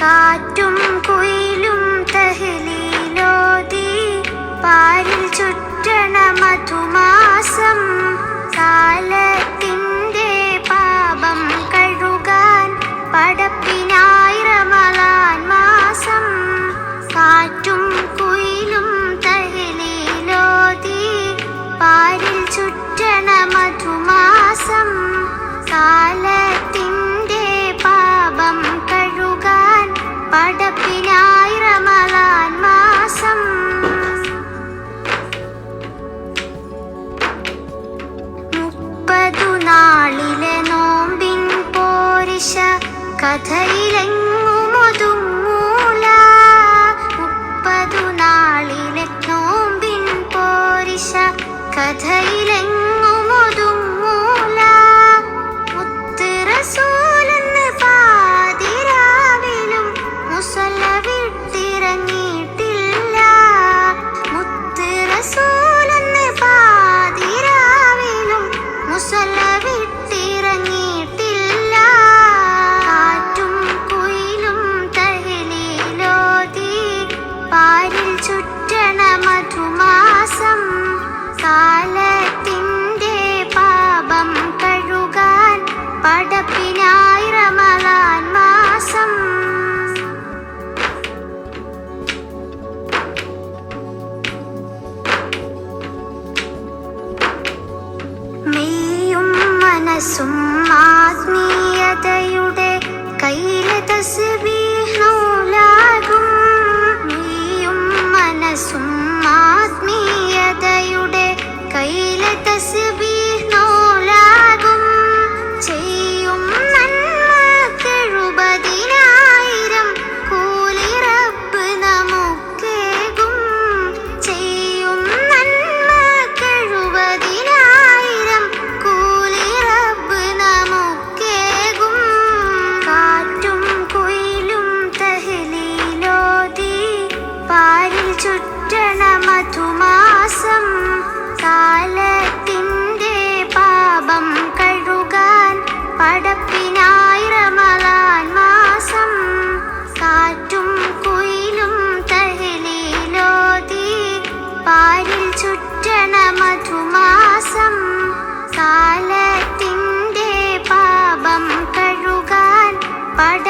കാറ്റും കുയിലും തഹലിലോതി പാരിൽ ചുറ്റണ മധുമാസം കാലേ കഥയിലെങ്ങുമൊതുങ്ങൂല മുപ്പതു നാളിലെ നോമ്പിൻ പോരിശ കഥയിലെങ്ങ ദിവസം പാപം മാസം. മനസ്സും ആത്മീയതയുടെ കയ്യിലെ തസ്വി മധുമാസം കാലത്തിന്റെ പാപം കഴുകാൻ പട